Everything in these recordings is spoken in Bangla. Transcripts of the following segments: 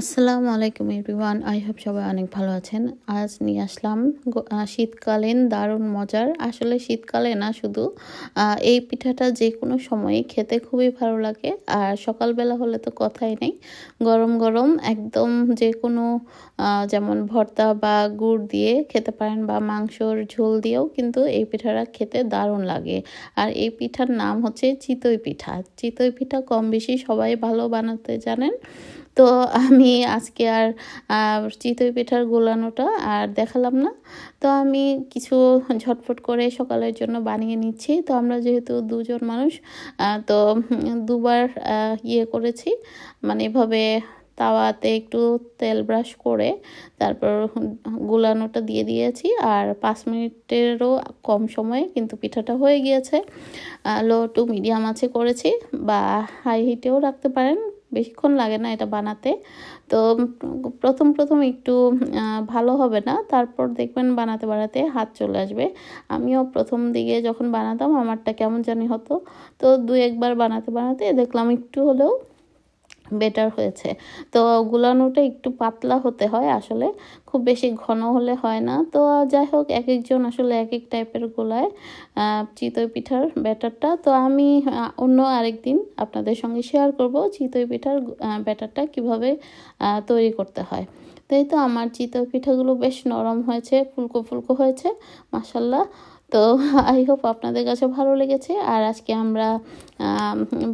আসসালামু আলাইকুম এভরিওয়ান, আই হোপ সবাই অনেক ভালো আছেন। আজ নিয়ে আসলাম শীতকালীন দারুণ মজার। আসলে শীতকালে না শুধু এই পিঠাটা যে কোনো সময়ে খেতে খুবই ভালো লাগে, আর সকালবেলা হলে তো কথাই নেই। গরম গরম একদম যে কোনো যেমন ভর্তা বা গুড় দিয়ে খেতে পারেন বা মাংসর ঝোল দিয়েও কিন্তু এই পিঠাটা খেতে দারুণ লাগে। আর এই পিঠার নাম হচ্ছে চিতই পিঠা। চিতই পিঠা কম বেশি সবাই ভালো বানাতে জানেন। তো আমি আজকে আর চিতই পিঠার গোলানোটা আর দেখালাম না। তো আমি কিছু ঝটফট করে সকালের জন্য বানিয়ে নিচ্ছি। তো আমরা যেহেতু দুজন মানুষ তো দুবার ইয়ে করেছি। মানে এভাবে তাওয়াতে একটু তেল ব্রাশ করে তারপর গুলানোটা দিয়ে দিয়েছি। আর পাঁচ মিনিটেরও কম সময়ে কিন্তু পিঠাটা হয়ে গিয়েছে। লো টু মিডিয়াম আছে করেছি বা হাই হিটেও রাখতে পারেন। বেশিক্ষণ লাগে না এটা বানাতে। তো প্রথম প্রথম একটু ভালো হবে না, তারপর দেখবেন বানাতে বানাতে হাত চলে আসবে। আমিও প্রথম দিকে যখন বানাতাম, আমারটা কেমন জানি হতো। তো দু একবার বানাতে বানাতে দেখলাম একটু হলেও বেটার হয়েছে। তো গুলানোটা একটু পাতলা হতে হয় আসলে। খুব বেশি ঘন হলে হয় না। তো যাই হোক এক একজন আসলে এক এক টাইপের গোলায় চিতই পিঠার ব্যাটারটা। তো আমি অন্য আরেকদিন আপনাদের সঙ্গে শেয়ার করব চিতই পিঠার ব্যাটারটা কীভাবে তৈরি করতে হয়। তাই তো আমার চিতই পিঠাগুলো বেশ নরম হয়েছে, ফুলকো ফুলকো হয়েছে মাসাল্লাহ তো আই হোপ আপনাদের কাছে ভালো লেগেছে। আর আজকে আমরা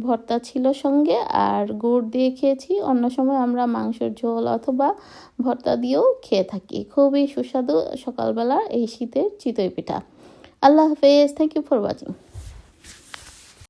ভর্তা ছিল সঙ্গে, আর গুড় দিয়ে খেয়েছি। অন্য সময় আমরা মাংসের ঝোল অথবা ভর্তা দিয়েও খেয়ে থাকি। খুবই সুস্বাদু সকালবেলা এই শীতের চিতই পিঠা। আল্লাহ হাফেজ। Thank you for watching